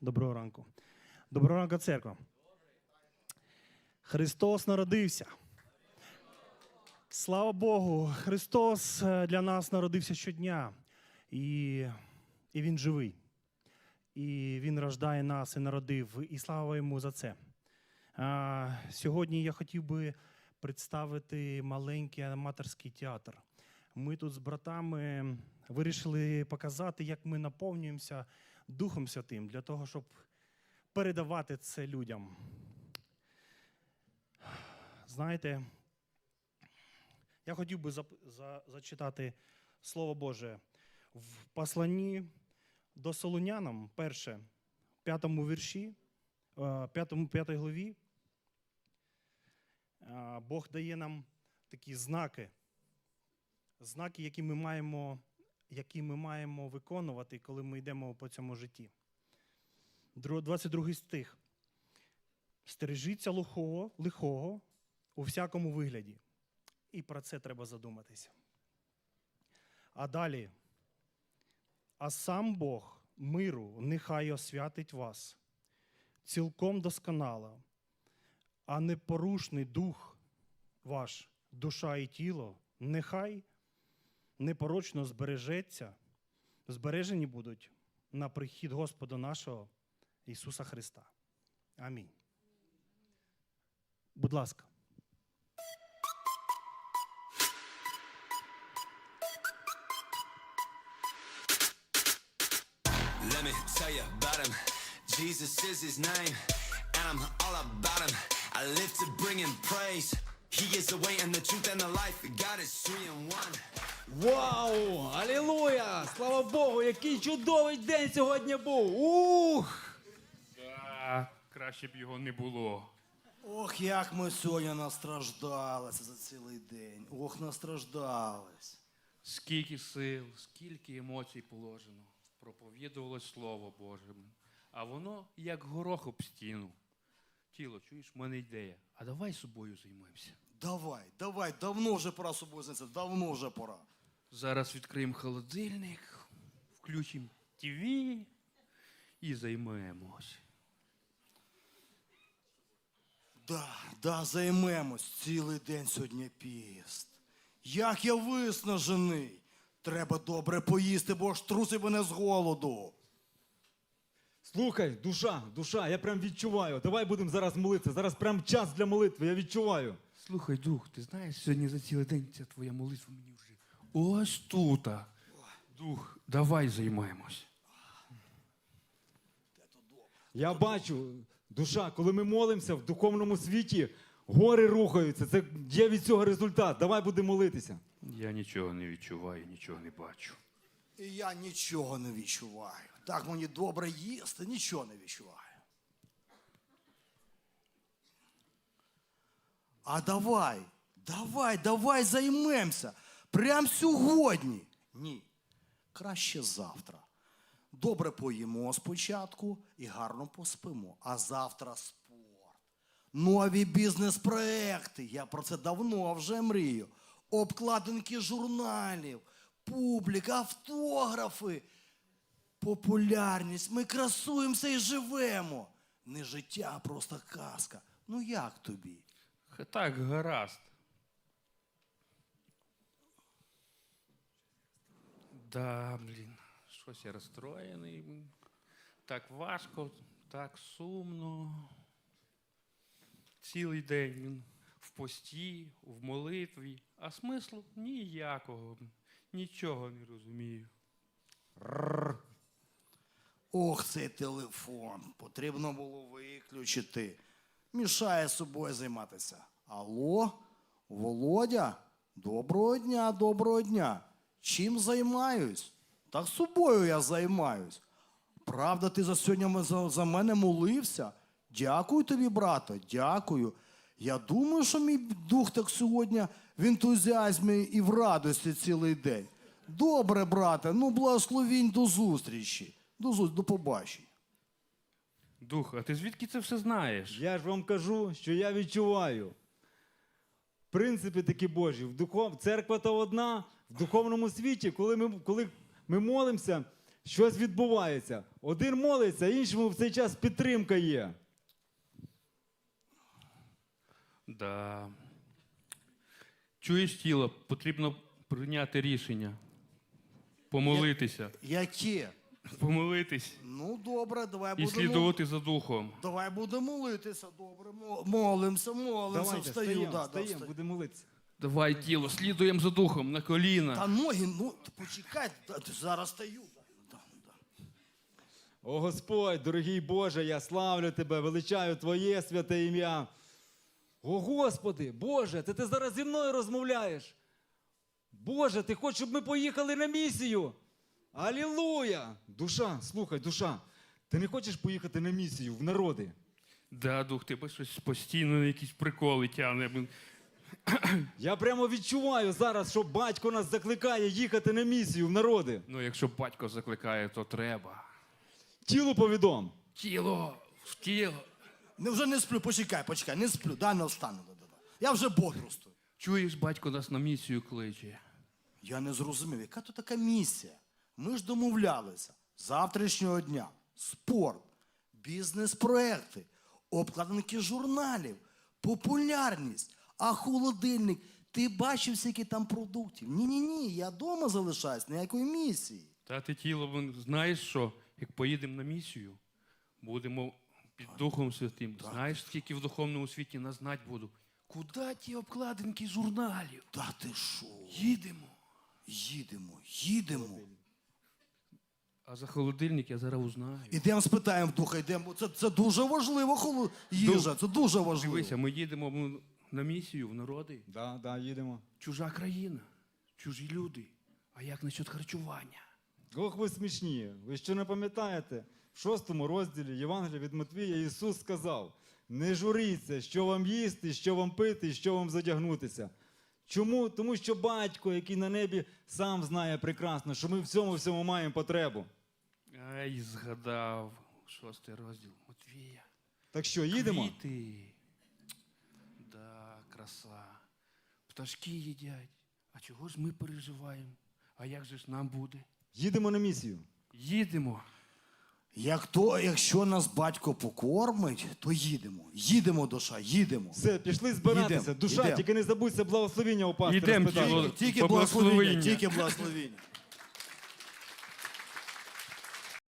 Доброго ранку. Доброго ранку, церква. Христос народився. Слава Богу, Христос е, для нас народився щодня, і, і Він живий. І Він рождає нас і народив, і слава йому за це. А, сьогодні я хотів би представити маленький аматорський театр. Ми тут з братами вирішили показати, як ми наповнюємося Духом Святим для того, щоб передавати це людям. Знаєте, я хотів би зап- за- зачитати Слово Боже в посланні до Солунянам, перше, п'ятому вірші, е, п'ятому, п'ятій главі. Е, Бог дає нам такі знаки, знаки, які ми маємо, які ми маємо виконувати, коли ми йдемо по цьому житті. 22 стих. Стережіться лихого, лихого у всякому вигляді. І про це треба задуматися. А далі. А сам Бог миру нехай освятить вас цілком досконало, а непорушний дух ваш, душа і тіло, нехай непорочно збережеться, збережені будуть на прихід Господа нашого Ісуса Христа. Амінь. Будь ласка. Let me tell you about him. Jesus is his name, and I'm all about him. I live to bring him praise. He is the way and the truth and the life. God is three in one. Вау! Алілуя! Слава Богу, який чудовий день сьогодні був! Ух! Да, краще б його не було. Ох, як ми сьогодні настраждалися за цілий день. Ох, настраждались. Скільки сил, скільки емоцій положено. Проповідувалось Слово Боже. А воно як горох об стіну. Тіло, чуєш, в мене ідея. А давай собою займемося. Давай, давай, давно вже пора собою зайнятися, давно вже пора. Зараз відкриємо холодильник, включимо ТВ і займемось. Да, да, займемось. Цілий день сьогодні піст. Як я виснажений. Треба добре поїсти, бо ж трусить мене з голоду. Слухай, душа, душа, я прям відчуваю. Давай будемо зараз молитися. Зараз прям час для молитви, я відчуваю. Слухай, дух, ти знаєш, сьогодні за цілий день ця твоя молитва мені вже ось тута. Дух, давай займемось. Я бачу, душа, коли ми молимося в духовному світі, гори рухаються. Це є від цього результат. Давай будемо молитися. Я нічого не відчуваю, нічого не бачу. І я нічого не відчуваю. Так мені добре їсти, нічого не відчуваю. А давай, давай, давай займемося. Прям сьогодні. Ні. Краще завтра. Добре поїмо спочатку і гарно поспимо. А завтра спорт. Нові бізнес-проекти. Я про це давно вже мрію. Обкладинки журналів, публіка, автографи. Популярність. Ми красуємося і живемо. Не життя, а просто казка. Ну як тобі? Так, гаразд. Да, блін, щось я розстроєний. Так важко, так сумно. Цілий день він в пості, в молитві, а смислу ніякого. Нічого не розумію. Ох, цей телефон. Потрібно було виключити. Мішає собою займатися. Алло, Володя, доброго дня, доброго дня. Чим займаюсь? Так собою я займаюсь. Правда, ти за сьогодні за, за мене молився? Дякую тобі, брате, дякую. Я думаю, що мій дух так сьогодні в ентузіазмі і в радості цілий день. Добре, брате, ну благословінь до зустрічі. До, зу- до побачення. Дух, а ти звідки це все знаєш? Я ж вам кажу, що я відчуваю. Принципи такі Божі. В духов... Церква то одна, в духовному світі, коли ми, коли ми молимося, Щось відбувається. Один молиться, іншому в цей час підтримка є. Да. Чуєш тіло, потрібно прийняти рішення. Помолитися. Яке? Помолитись Ну, добре, давай і будемо. слідувати за духом. Давай будемо молитися, добре. мо- Молимося, молимося, Давайте, встаю, встаємо, да, да, встаємо, встаю. будемо молитися. Давай, тіло, слідуємо за духом на коліна. Та ноги, ну почекай, та- зараз стаю. О Господь, дорогий Боже, я славлю Тебе, величаю Твоє святе ім'я. О Господи, Боже, це ти зараз зі мною розмовляєш. Боже, ти хочеш, щоб ми поїхали на місію. Алілуя! Душа, слухай, душа, ти не хочеш поїхати на місію в народи? Да, дух, тебе щось постійно на якісь приколи тягне. Я прямо відчуваю зараз, що батько нас закликає їхати на місію в народи. Ну, якщо батько закликає, то треба. Тілу повідом. Тіло, в тіло. Не вже не сплю, почекай, почекай, не сплю, дай не встану. Я вже бодрствую. Чуєш, батько нас на місію кличе. Я не зрозумів, яка то така місія? Ми ж домовлялися з завтрашнього дня. Спорт, бізнес-проекти, обкладинки журналів, популярність, а холодильник. Ти бачив, скільки там продуктів? Ні-ні ні, я вдома залишаюсь, ніякої місії. Та ти тіло, знаєш що? Як поїдемо на місію, будемо під Духом Святим. Знаєш, скільки в духовному світі нас знать буду. Куди ті обкладинки журналів? Та ти що? Їдемо. Їдемо, їдемо. А за холодильник я зараз узнаю. Ідемо спитаємо духа, йдемо. Це, це дуже важливо, холо... їжа, це дуже важливо. Дивися, ми їдемо ну, на місію в народи. Да, да, їдемо. Чужа країна, чужі люди. А як насчет харчування? Ох, ви смішні. Ви що не пам'ятаєте? В шостому розділі Євангелія від Матвія Ісус сказав: не журіться, що вам їсти, що вам пити, що вам задягнутися. Чому? Тому що батько, який на небі, сам знає прекрасно, що ми в цьому всьому маємо потребу. Ай, згадав. Шостий розділ Матвія. Так що, їдемо? Квіти. Да, краса. Пташки їдять. А чого ж ми переживаємо? А як же ж нам буде? Їдемо на місію. Їдемо. Як то, якщо нас батько покормить, то їдемо. Їдемо, душа, їдемо. Все, пішли збиратися. Їдемо, Душа, їдемо. тільки не забудься благословіння у пастора Їдемо, спитати. Тільки По благословення, тільки благословення.